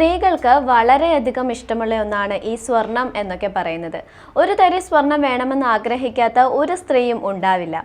സ്ത്രീകൾക്ക് വളരെയധികം ഇഷ്ടമുള്ള ഒന്നാണ് ഈ സ്വർണം എന്നൊക്കെ പറയുന്നത്. ഒരു തരി സ്വർണം വേണമെന്ന് ആഗ്രഹിക്കാത്ത ഒരു സ്ത്രീയും ഉണ്ടാവില്ല.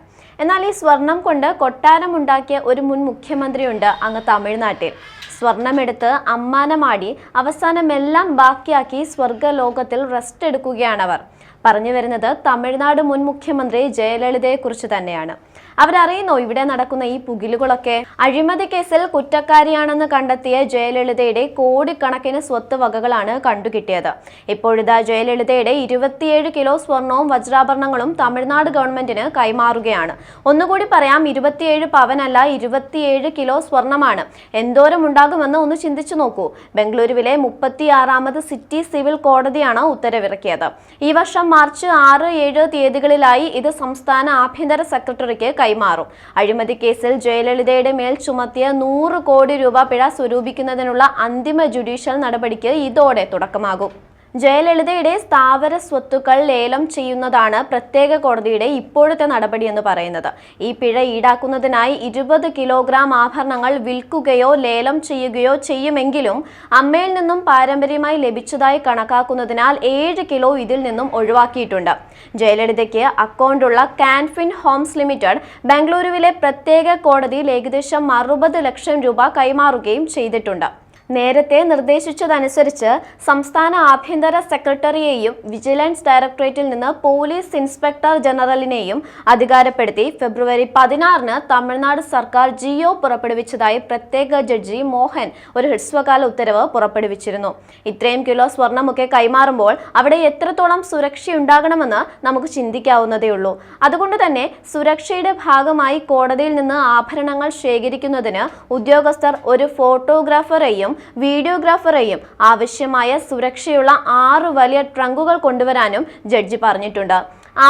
എന്നാൽ ഈ സ്വർണം കൊണ്ട് കൊട്ടാരം ഉണ്ടാക്കിയ ഒരു മുൻ മുഖ്യമന്ത്രിയുണ്ട് അങ്ങ് തമിഴ്നാട്ടിൽ. സ്വർണമെടുത്ത് അമ്മാനമാടി അവസാനം എല്ലാം ബാക്കിയാക്കി സ്വർഗലോകത്തിൽ റെസ്റ്റ് എടുക്കുകയാണവർ. പറഞ്ഞു വരുന്നത് തമിഴ്നാട് മുൻ മുഖ്യമന്ത്രി ജയലളിതയെക്കുറിച്ച് തന്നെയാണ്. അവരറിയുന്നോ ഇവിടെ നടക്കുന്ന ഈ പുകിലുകളൊക്കെ അഴിമതി കേസിൽ കുറ്റക്കാരിയാണെന്ന് കണ്ടെത്തിയ ജയലളിതയുടെ കോടിക്കണക്കിന് സ്വത്ത് വകകളാണ് കണ്ടുകിട്ടിയത്. ഇപ്പോഴിതാ ജയലളിതയുടെ ഇരുപത്തിയേഴ് കിലോ സ്വർണവും വജ്രാഭരണങ്ങളും തമിഴ്നാട് ഗവൺമെന്റിന് കൈമാറുകയാണ്. ഒന്നുകൂടി പറയാം ഇരുപത്തിയേഴ് പവനല്ല ഇരുപത്തിയേഴ് കിലോ സ്വർണമാണ്. എന്തോരം ഉണ്ടാകുമെന്ന് ഒന്ന് ചിന്തിച്ചു നോക്കൂ. ബംഗളൂരുവിലെ മുപ്പത്തിയാറാമത് സിറ്റി സിവിൽ കോടതിയാണ് ഉത്തരവിറക്കിയത്. ഈ വർഷം മാർച്ച് ആറ് ഏഴ് തീയതികളിലായി ഇത് സംസ്ഥാന ആഭ്യന്തര സെക്രട്ടറിക്ക് കൈമാറും. അഴിമതി കേസിൽ ജയലളിതയുടെ മേൽ ചുമത്തിയ നൂറ് കോടി രൂപ പിഴ സ്വരൂപിക്കുന്നതിനുള്ള അന്തിമ ജുഡീഷ്യൽ നടപടിക്ക് ഇതോടെ തുടക്കമാകും. ജയലളിതയുടെ സ്ഥാവര സ്വത്തുക്കൾ ലേലം ചെയ്യുന്നതാണ് പ്രത്യേക കോടതിയുടെ ഇപ്പോഴത്തെ നടപടിയെന്ന് പറയുന്നത്. ഈ പിഴ ഈടാക്കുന്നതിനായി ഇരുപത് കിലോഗ്രാം ആഭരണങ്ങൾ വിൽക്കുകയോ ലേലം ചെയ്യുകയോ ചെയ്യുമെങ്കിലും അമ്മയിൽ നിന്നും പാരമ്പര്യമായി ലഭിച്ചതായി കണക്കാക്കുന്നതിനാൽ ഏഴ് കിലോ ഇതിൽ നിന്നും ഒഴിവാക്കിയിട്ടുണ്ട്. ജയലളിതയ്ക്ക് അക്കൗണ്ടുള്ള കാൻഫിൻ ഹോംസ് ലിമിറ്റഡ് ബംഗളൂരുവിലെ പ്രത്യേക കോടതിയിൽ ഏകദേശം അറുപത് ലക്ഷം രൂപ കൈമാറുകയും ചെയ്തിട്ടുണ്ട്. നേരത്തെ നിർദ്ദേശിച്ചതനുസരിച്ച് സംസ്ഥാന ആഭ്യന്തര സെക്രട്ടറിയെയും വിജിലൻസ് ഡയറക്ടറേറ്റിൽ നിന്ന് പോലീസ് ഇൻസ്പെക്ടർ ജനറലിനെയും അധികാരപ്പെടുത്തി ഫെബ്രുവരി പതിനാറിന് തമിഴ്നാട് സർക്കാർ ജിയോ പുറപ്പെടുവിച്ചതായി പ്രത്യേക ജഡ്ജി മോഹൻ ഒരു ഹ്രസ്വകാല ഉത്തരവ് പുറപ്പെടുവിച്ചിരുന്നു. ഇത്രയും കിലോ സ്വർണമൊക്കെ കൈമാറുമ്പോൾ അവിടെ എത്രത്തോളം സുരക്ഷയുണ്ടാകണമെന്ന് നമുക്ക് ചിന്തിക്കാവുന്നതേയുള്ളൂ അതുകൊണ്ട് തന്നെ സുരക്ഷയുടെ ഭാഗമായി കോടതിയിൽ നിന്ന് ആഭരണങ്ങൾ ശേഖരിക്കുന്നതിന് ഉദ്യോഗസ്ഥർ ഒരു ഫോട്ടോഗ്രാഫറെയും വീഡിയോഗ്രാഫറെയും ആവശ്യമായ സുരക്ഷയുള്ള ആറ് വലിയ ട്രങ്കുകൾ കൊണ്ടുവരാനും ജഡ്ജി പറഞ്ഞിട്ടുണ്ട്.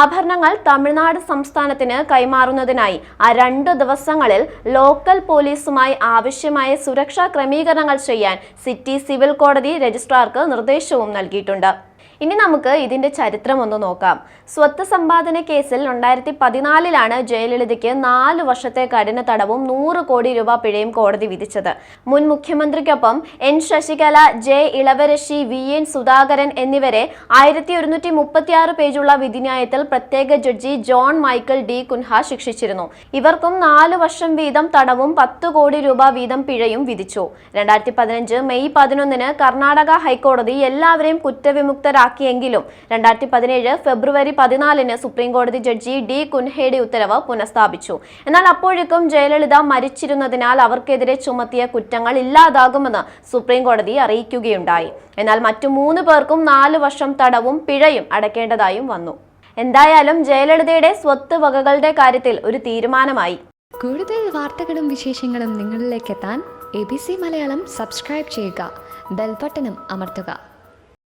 ആഭരണങ്ങൾ തമിഴ്നാട് സംസ്ഥാനത്തിന് കൈമാറുന്നതിനായി ആ രണ്ട് ദിവസങ്ങളിൽ ലോക്കൽ പോലീസുമായി ആവശ്യമായ സുരക്ഷാ ക്രമീകരണങ്ങൾ ചെയ്യാൻ സിറ്റി സിവിൽ കോടതി രജിസ്ട്രാർക്ക് നിർദ്ദേശവും നൽകിയിട്ടുണ്ട്. ഇനി നമുക്ക് ഇതിന്റെ ചരിത്രം ഒന്ന് നോക്കാം. സ്വത്ത് സമ്പാദന കേസിൽ രണ്ടായിരത്തി പതിനാലിലാണ് ജയലളിതയ്ക്ക് നാല് വർഷത്തെ കഠിന തടവും നൂറ് കോടി രൂപ പിഴയും കോടതി വിധിച്ചത്. മുൻ മുഖ്യമന്ത്രിക്കൊപ്പം N Sasikala J Ilavarasi V N Sudhakaran എന്നിവരെ ആയിരത്തി ഒരുന്നൂറ്റി മുപ്പത്തിയാറ് പേജുള്ള വിധിന്യായത്തിൽ പ്രത്യേക judge John Michael D Cunha ശിക്ഷിച്ചിരുന്നു. ഇവർക്കും നാല് വർഷം വീതം തടവും പത്ത് കോടി രൂപ വീതം പിഴയും വിധിച്ചു. രണ്ടായിരത്തി പതിനഞ്ച് മെയ് പതിനൊന്നിന് കർണാടക ഹൈക്കോടതി എല്ലാവരെയും കുറ്റവിമുക്തരാക്കിയെങ്കിലും രണ്ടായിരത്തി പതിനേഴ് ഫെബ്രുവരി പതിനാലിന് സുപ്രീം കോടതി ജഡ്ജി ഡി കുൻഹയുടെ ഉത്തരവ് പുനഃസ്ഥാപിച്ചു. എന്നാൽ അപ്പോഴേക്കും ജയലളിത മരിച്ചിരുന്നതിനാൽ അവർക്കെതിരെ ചുമത്തിയ കുറ്റങ്ങൾ ഇല്ലാതാകുമെന്ന് സുപ്രീം കോടതി അറിയിക്കുകയുണ്ടായി. എന്നാൽ മറ്റു മൂന്ന് പേർക്കും നാല് വർഷം തടവും പിഴയും അടയ്ക്കേണ്ടതായും വന്നു. എന്തായാലും ജയലളിതയുടെ സ്വത്ത് വകകളുടെ കാര്യത്തിൽ ഒരു തീരുമാനമായി. കൂടുതൽ വാർത്തകളും വിശേഷങ്ങളും നിങ്ങളിലേക്ക് എത്താൻ A B C Malayalam subscribe ചെയ്യുക. ബെൽബട്ടനും അമർത്തുക.